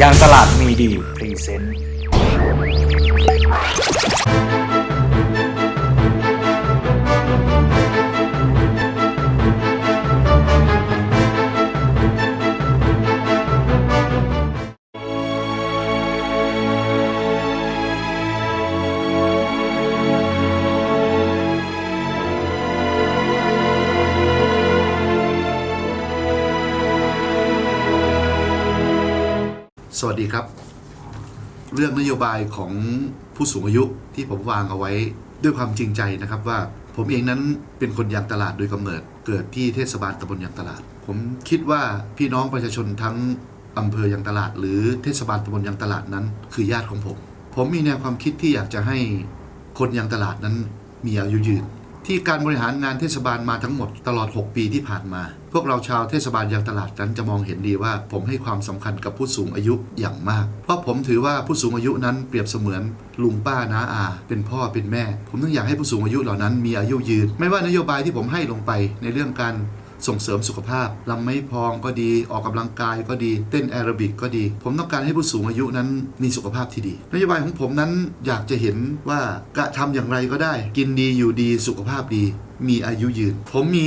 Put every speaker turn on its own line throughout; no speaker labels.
ยางตลาดมีดีพรีเซนต์
วัสดีครับ เรื่องนโยบายของผู้สูงอายุที่ผมวางเอาไว้ด้วยความจริงใจนะครับว่าผมเองนั้นเป็นคนยางตลาดโดยกำเนิด เกิดที่เทศบาลตำบลยางตลาด ผมคิดว่าพี่น้องประชาชนทั้งอำเภอยางตลาด หรือเทศบาลตำบลยางตลาดนั้น คือญาติของผม ผมมีแนวความคิดที่อยากจะให้คนยางตลาดนั้นมีอายุยืน ที่การบริหารงานเทศบาลมาทั้งหมดตลอด 6 ปีที่ผ่านมา พวกเราชาวเทศบาลยางตลาดนั้นจะมองเห็นดีว่า ผมให้ความสำคัญกับผู้สูงอายุอย่างมาก เพราะผมถือว่าผู้สูงอายุนั้นเปรียบเสมือนลุงป้าน้าอา เป็นพ่อเป็นแม่ ผมต้องอยากให้ผู้สูงอายุเหล่านั้นมีอายุยืน ไม่ว่านโยบายที่ผมให้ลงไปในเรื่องการ ส่งเสริมสุขภาพลำไม้พองก็ดี ออกกำลังกายก็ดี เต้นแอโรบิกก็ดี ผมต้องการให้ผู้สูงอายุนั้นมีสุขภาพที่ดีนโยบายของผมนั้นอยากจะเห็นว่ากระทำอย่างไรก็ได้ กินดีอยู่ดีสุขภาพดี มีอายุยืน ผมมี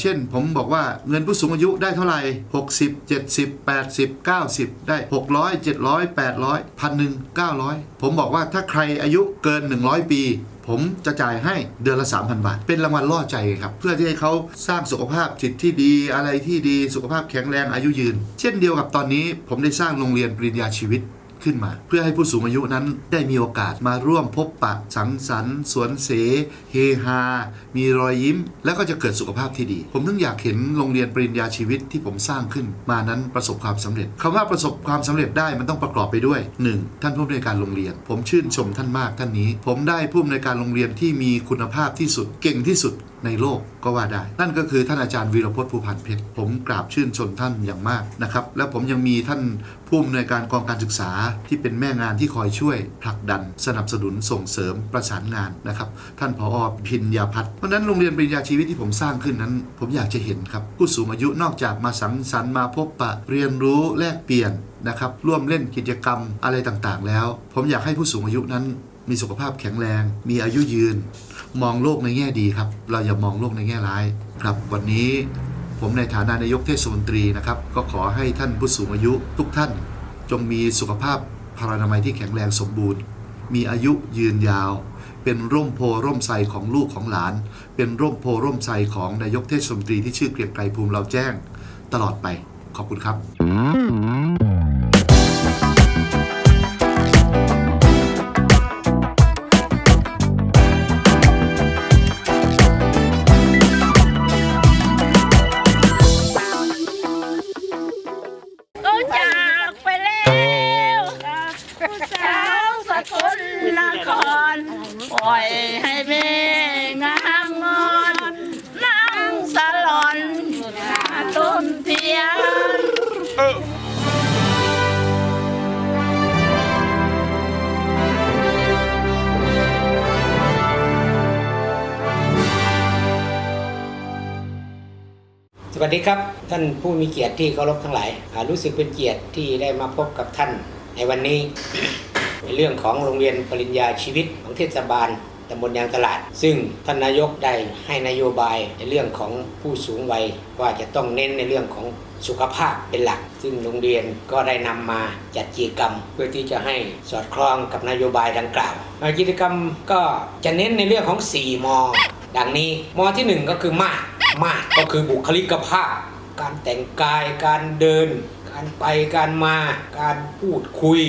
เช่น ผมบอกว่าเงินผู้สูงอายุได้เท่าไหร่ 60 70 80 90 ได้ 600 700 800พันหนึ่ง900 ผมบอกว่าถ้าใครอายุเกิน 100 ปี ผมจะจ่ายให้เดือนละ 3,000 บาท เป็นรางวัลล่อใจครับ เพื่อที่ให้เขาสร้างสุขภาพจิตที่ดีอะไรที่ดีสุขภาพแข็งแรงอายุยืน เช่นเดียวกับตอนนี้ผมได้สร้างโรงเรียนปริญญาชีวิต ขึ้นมา เพื่อให้ผู้สูงอายุนั้นได้มีโอกาสมาร่วมพบปะสังสรรค์ สวนเส เฮฮา มีรอยยิ้ม แล้วก็จะเกิดสุขภาพที่ดี ผมถึงอยากเห็นโรงเรียนปริญญาชีวิตที่ผมสร้างขึ้นมานั้นประสบความสำเร็จคำว่าประสบความสำเร็จได้มันต้องประกอบไปด้วย 1. ท่านผู้อำนวยการโรงเรียน ผมชื่นชมท่านมากท่านนี้ ผมได้ผู้อำนวยการโรงเรียนที่มีคุณภาพที่สุดเก่งที่สุดในโลกก็ว่าได้ นั่นก็คือท่านอาจารย์วีรพจน์ภูพันธ์เพชรผมกราบชื่นชมท่านอย่างมากนะครับ แล้วผมยังมีท่านผู้อำนวยการกองการศึกษาที่เป็นแม่งานที่คอยช่วยผลักดัน สนับสนุนส่งเสริมประสานงานนะครับท่านผอพินยาพัฒน์เพราะฉะนั้นโรงเรียนปริญญาชีวิตที่ผมสร้างขึ้นนั้น ผมอยากจะเห็นครับผู้สูงอายุนอกจากมาสังสรรค์มาพบปะเรียนรู้แลกเปลี่ยนนะครับร่วมเล่นกิจกรรมอะไรต่างๆ แล้ว ผมอยากให้ผู้สูงอายุนั้น มีสุขภาพแข็งแรง มีอายุยืน มองโลกในแง่ดีครับ เราอย่ามองโลกในแง่ร้ายครับ วันนี้ผมในฐานะนายกเทศมนตรีนะครับ ก็ขอให้ท่านผู้สูงอายุทุกท่าน จงมีสุขภาพพลานามัยที่แข็งแรงสมบูรณ์ มีอายุยืนยาว เป็นร่มโพร่มไทรของลูกของหลาน เป็นร่มโพร่มไทรของนายกเทศมนตรีที่ชื่อเกรียงไกรภูมิเราแจ้ง ตลอดไปขอบคุณครับ
สวัส
ดีครับ ท่านผู้มีเกียรติที่เคารพทั้งหลาย รู้สึกเป็นเกียรติที่ได้มาพบกับท่านในวันนี้ ในเรื่องของโรงเรียนปริญญาชีวิตของเทศบาลตำบลยางตลาด ซึ่งท่านนายกได้ให้นโยบายในเรื่องของผู้สูงวัยว่าจะต้องเน้นในเรื่องของสุขภาพเป็นหลัก ซึ่งโรงเรียนก็ได้นำมาจัดกิจกรรม เพื่อที่จะให้สอดคล้องกับนโยบายดังกล่าวกิจกรรมก็จะเน้นในเรื่องของ 4 ม ดังนี้ มที่หนึ่งก็คือมาด มาดก็คือบุคลิกภาพ การแต่งกายการเดิน การไปการมา การพูดคุย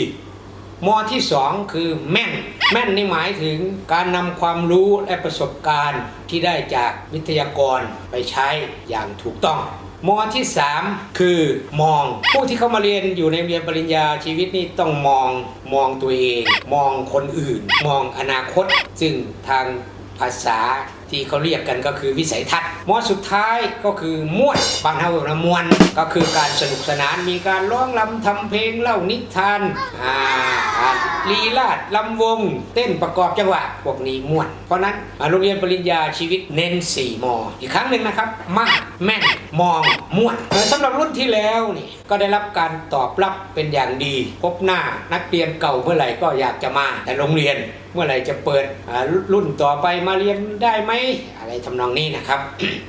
มอที่สองคือแม่น แม่นนี่หมายถึงการนำความรู้และประสบการณ์ที่ได้จากวิทยากรไปใช้อย่างถูกต้องมอที่ 3 คือมอง ผู้ที่เข้ามาเรียนอยู่ในเรียนปริญญาชีวิตนี่ต้องมองมองตัวเอง มองคนอื่น มองอนาคต ซึ่งทางภาษา ที่เขาเรียกกันก็คือวิสัยทัศน์มอสุดท้ายก็คือม่วนบางเท่ากับมวนก็คือการสนุกสนานมีการร้องรำทำเพลงเล่านิทานอ่าลีลาดลำวง เต้นประกอบจังหวะพวกนี้ม่วน เพราะนั้นโรงเรียนปริญญาชีวิตเน้น 4 มอ อีกครั้งหนึ่งนะครับมากแม่นมองม่วนสำหรับรุ่นที่แล้วนี่ก็ได้รับการตอบรับเป็นอย่างดี พบหน้านักเรียนเก่าเมื่อไหร่ก็อยากจะมาแต่โรงเรียน เมื่อไหร่จะเปิดรุ่นต่อไปมาเรียนได้ไหมอะไรทำนองนี้นะครับ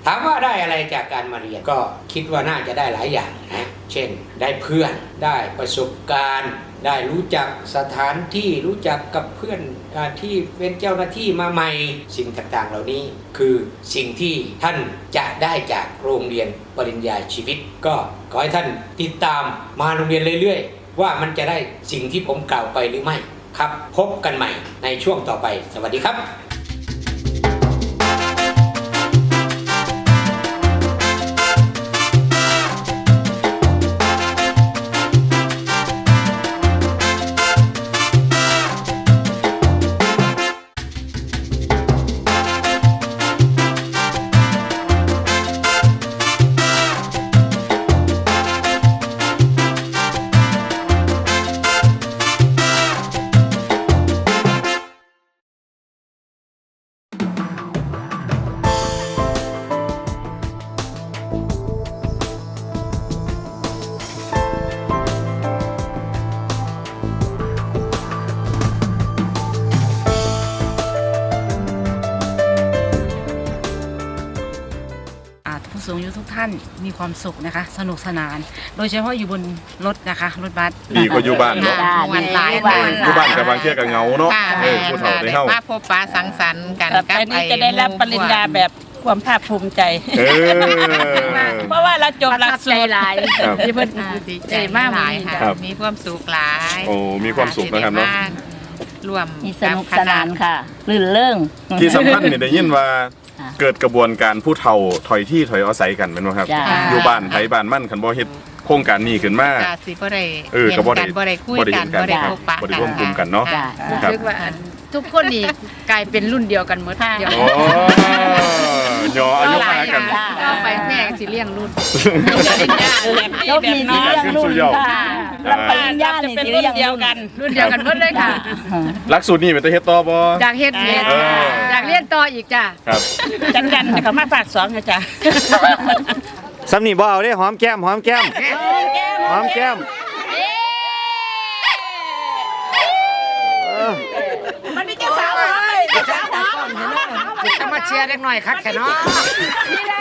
ถามว่าได้อะไรจากการมาเรียนก็คิดว่าน่าจะได้หลายอย่างนะเช่น ได้เพื่อนได้ประสบการณ์ได้รู้จักสถานที่รู้จักกับเพื่อนอที่เป็นเจ้าหน้าที่มาใหม่ สิ่งต่างๆ เหล่านี้คือสิ่งที่ท่านจะได้จากโรงเรียนปริญญาชีวิต ก็ขอให้ท่านติดตามมาโรงเรียนเรื่อยๆ ว่ามันจะได้สิ่งที่ผมกล่าวไปหรือไม่ ครับพบกันใหม่ในช่วงต่อไป สวัสดีครับ
ทุกท่านมีความสุขนะคะ สนุกสนาน โดยเฉพาะอยู่บนรถนะคะ รถบัส
ดีกว่าอยู่บ้านเนาะ
จ้
วันหลาย
ดี
บ้าน
อยู่บ้านกับบางเที่ยกับเหงาเนาะ
ค่ะ
เออผู้เฒ่าได้เฮา
มาพบปะสังสรรค์กัน
ต่อไปนี้จะได้รับปริญญาแบบความภาคภูมิใจ
เออ
เพราะว่าเราจบหลักสูตร
ครับ
ที่เพิ่น
อ่าดีใจ
เอ้ยมาก
หลายค่ะ
ครับ
มีความสุขหลาย
โอ้มีความสุขนะครับเนาะ
ที่ได้มร่วม
มีสนุกสนานค่ะ ลื่นเรื่อง
ที่สำคัญเนี่ยได้ยินว่า
ค่ะ
เกิดกระบวนการผู้เฒ่าถอยที่ถอยอาศัยกันแม่นบ่ครับ
จ้า
อยู่บ้านไผบ้านมั่นคันบ่เฮ็ดโครงการนี้ขึ้นมา
กาสิบ่ได้
เออ
เห็น
ก็บ่ได้
กันบ่ได้คุย
บ่ได้
กั
เห็
น
นกัน
บ่ได้พบปะ
บ่ได้ร่วมกลุ่มกันเนาะ
จ้า
ครับ
รู้สึกว่าทุกคนนี่กลายเป็นรุ่นเดียวกันหมดเดียว
โอ้ ยออายุมากัน
ก็ไปแม่สิเลี้ยงรุ่น
ยกมีสีเรียงรุ่น
ขึ้นสู่เหย้า
ค่ะรับปริญญา
จะ
นี่
เป็น
สี
รุ่น
เรียง
เดียว
รุ่น
กัน
รุ่นเดียวกันหมดเลยค่ะ
หลักสูตรนี้เป็นตะเฮ็ดต่อบ่
อยากเฮ็ดเรีย
อ
ยากเรียนต่ออีกจ้ะ
ครับ
จันจันจะเขามาฝากสองนะจ๊ะ
สำนีบ่เอาเด้หอมแก้มหอมแก้มหอมแก้มเออ
จะมาเชียร์เล็กหน่อยครับแค่น้อ
ติดตาะ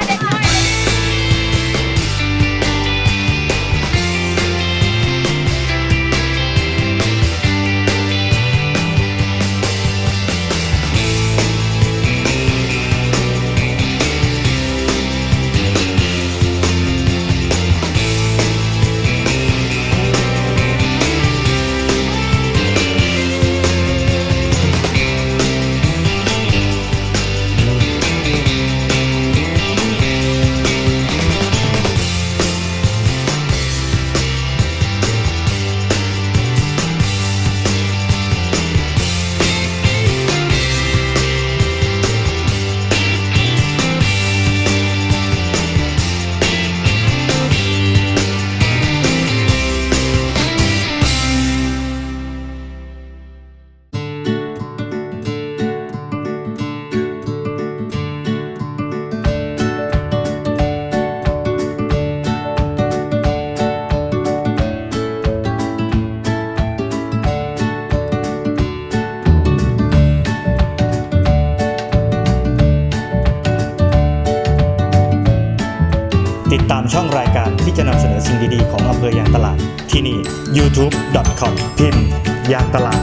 ช่องรายการที่จะนำเสนอสิ่งดีๆ ของอำเภอยางตลาดที่นี่ youtube.com พิมพ์ยางตลาด